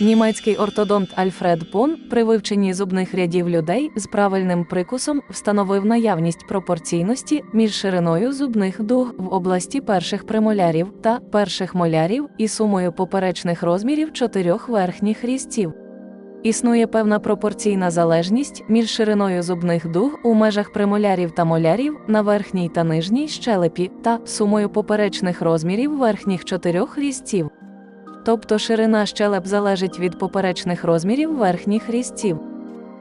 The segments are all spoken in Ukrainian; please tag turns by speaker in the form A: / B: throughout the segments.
A: Німецький ортодонт Альфред Пон при вивченні зубних рядів людей з правильним прикусом встановив наявність пропорційності між шириною зубних дуг в області перших премолярів та перших молярів і сумою поперечних розмірів чотирьох верхніх різців. Існує певна пропорційна залежність між шириною зубних дуг у межах премолярів та молярів на верхній та нижній щелепі та сумою поперечних розмірів верхніх чотирьох різців. Тобто ширина щелеп залежить від поперечних розмірів верхніх різців.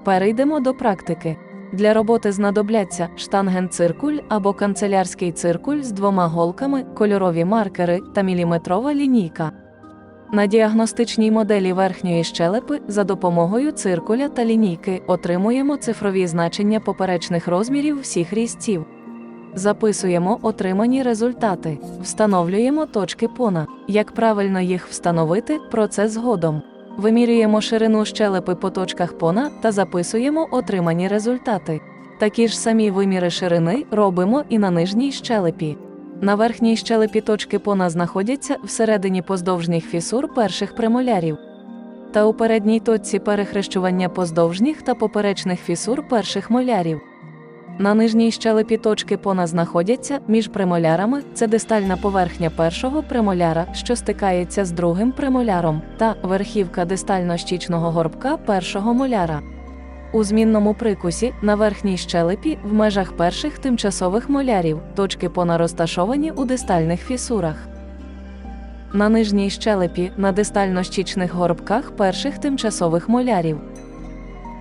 A: Перейдемо до практики. Для роботи знадобляться штангенциркуль або канцелярський циркуль з двома голками, кольорові маркери та міліметрова лінійка. На діагностичній моделі верхньої щелепи за допомогою циркуля та лінійки отримуємо цифрові значення поперечних розмірів всіх різців. Записуємо отримані результати, встановлюємо точки пона. Як правильно їх встановити, про це згодом. Вимірюємо ширину щелепи по точках пона та записуємо отримані результати. Такі ж самі виміри ширини робимо і на нижній щелепі. На верхній щелепі точки пона знаходяться всередині поздовжніх фісур перших премолярів. Та у передній точці перехрещування поздовжніх та поперечних фісур перших молярів. На нижній щелепі точки пона знаходяться між премолярами це дистальна поверхня першого премоляра, що стикається з другим премоляром, та верхівка дистально-щічного горбка першого моляра. У змінному прикусі на верхній щелепі в межах перших тимчасових молярів точки пона розташовані у дистальних фісурах. На нижній щелепі на дистально-щічних горбках перших тимчасових молярів.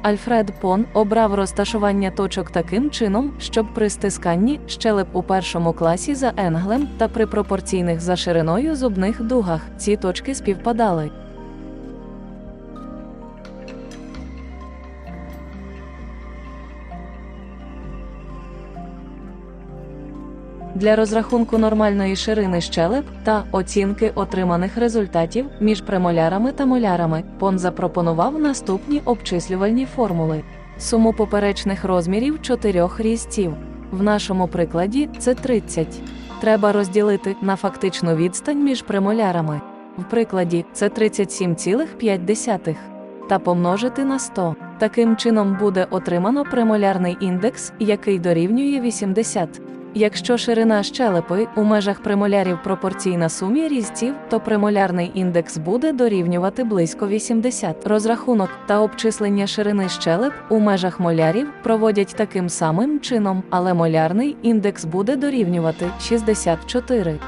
A: Альфред Пон обрав розташування точок таким чином, щоб при стисканні щелеп у першому класі за енглем та при пропорційних за шириною зубних дугах ці точки співпадали. Для розрахунку нормальної ширини щелеп та оцінки отриманих результатів між премолярами та молярами Пон запропонував наступні обчислювальні формули: суму поперечних розмірів чотирьох різців. В нашому прикладі це 30. Треба розділити на фактичну відстань між премолярами. В прикладі це 37,5 та помножити на 100. Таким чином буде отримано премолярний індекс, який дорівнює 80. Якщо ширина щелепи у межах премолярів пропорційна сумі різців, то премолярний індекс буде дорівнювати близько 80. Розрахунок та обчислення ширини щелеп у межах молярів проводять таким самим чином, але молярний індекс буде дорівнювати 64.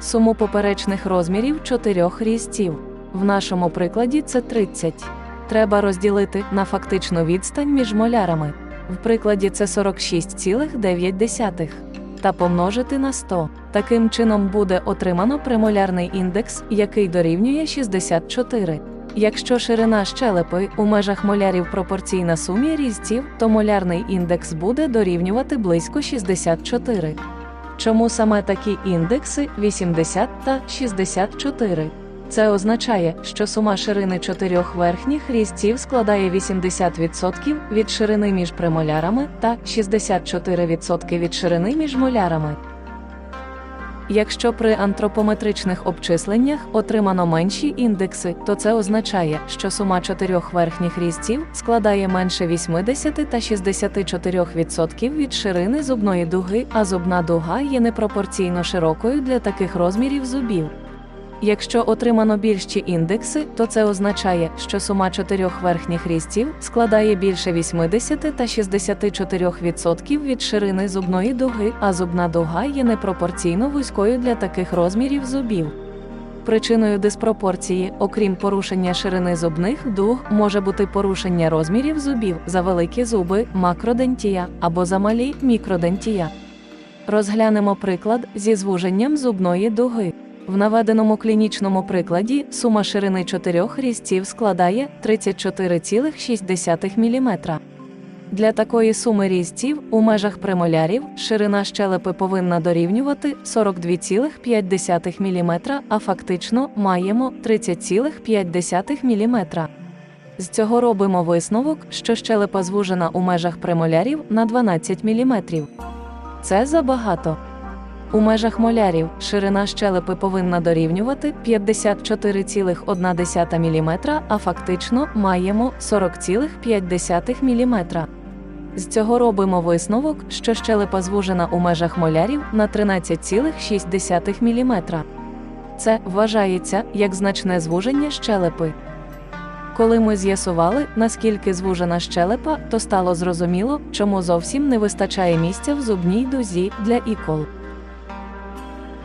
A: Суму поперечних розмірів чотирьох різців. В нашому прикладі це 30. Треба розділити на фактичну відстань між молярами. В прикладі це 46,9 та помножити на 100. Таким чином буде отримано премолярний індекс, який дорівнює 64. Якщо ширина щелепи у межах молярів пропорційна сумі різців, то молярний індекс буде дорівнювати близько 64. Чому саме такі індекси 80 та 64? Це означає, що сума ширини чотирьох верхніх різців складає 80% від ширини між премолярами та 64% від ширини між молярами. Якщо при антропометричних обчисленнях отримано менші індекси, то це означає, що сума чотирьох верхніх різців складає менше 80 та 64% від ширини зубної дуги, а зубна дуга є непропорційно широкою для таких розмірів зубів. Якщо отримано більші індекси, то це означає, що сума чотирьох верхніх різців складає більше 80 та 64% від ширини зубної дуги, а зубна дуга є непропорційно вузькою для таких розмірів зубів. Причиною диспропорції, окрім порушення ширини зубних дуг, може бути порушення розмірів зубів за великі зуби макродентія або за малі мікродентія. Розглянемо приклад зі звуженням зубної дуги. В наведеному клінічному прикладі сума ширини чотирьох різців складає 34,6 мм. Для такої суми різців у межах премолярів ширина щелепи повинна дорівнювати 42,5 мм, а фактично маємо 30,5 мм. З цього робимо висновок, що щелепа звужена у межах премолярів на 12 мм. Це забагато. У межах молярів ширина щелепи повинна дорівнювати 54,1 мм, а фактично маємо 40,5 мм. З цього робимо висновок, що щелепа звужена у межах молярів на 13,6 мм. Це вважається як значне звуження щелепи. Коли ми з'ясували, наскільки звужена щелепа, то стало зрозуміло, чому зовсім не вистачає місця в зубній дузі для ікол.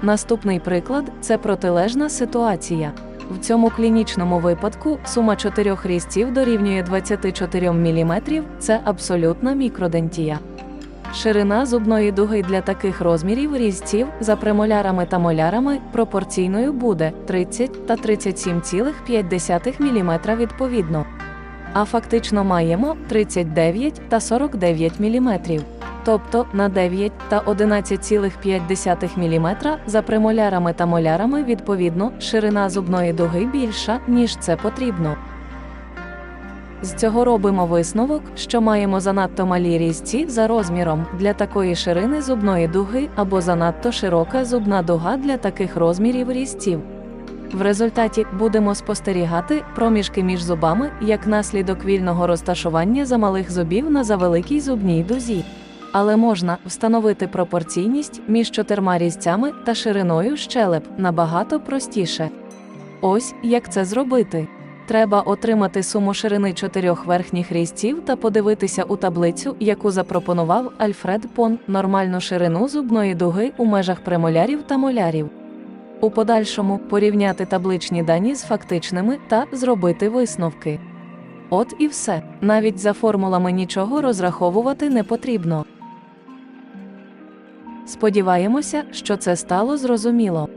A: Наступний приклад це протилежна ситуація. В цьому клінічному випадку сума чотирьох різців дорівнює 24 мм – це абсолютна мікродентія. Ширина зубної дуги для таких розмірів різців за премолярами та молярами пропорційною буде 30 та 37,5 мм відповідно. А фактично маємо 39 та 49 мм. Тобто на 9 та 11,5 мм за премолярами та молярами відповідно ширина зубної дуги більша, ніж це потрібно. З цього робимо висновок, що маємо занадто малі різці за розміром для такої ширини зубної дуги або занадто широка зубна дуга для таких розмірів різців. В результаті будемо спостерігати проміжки між зубами як наслідок вільного розташування замалих зубів на завеликій зубній дузі. Але можна встановити пропорційність між чотирма різцями та шириною щелеп набагато простіше. Ось як це зробити. Треба отримати суму ширини чотирьох верхніх різців та подивитися у таблицю, яку запропонував Альфред Пон, нормальну ширину зубної дуги у межах премолярів та молярів. У подальшому порівняти табличні дані з фактичними та зробити висновки. От і все. Навіть за формулами нічого розраховувати не потрібно. Сподіваємося, що це стало зрозуміло.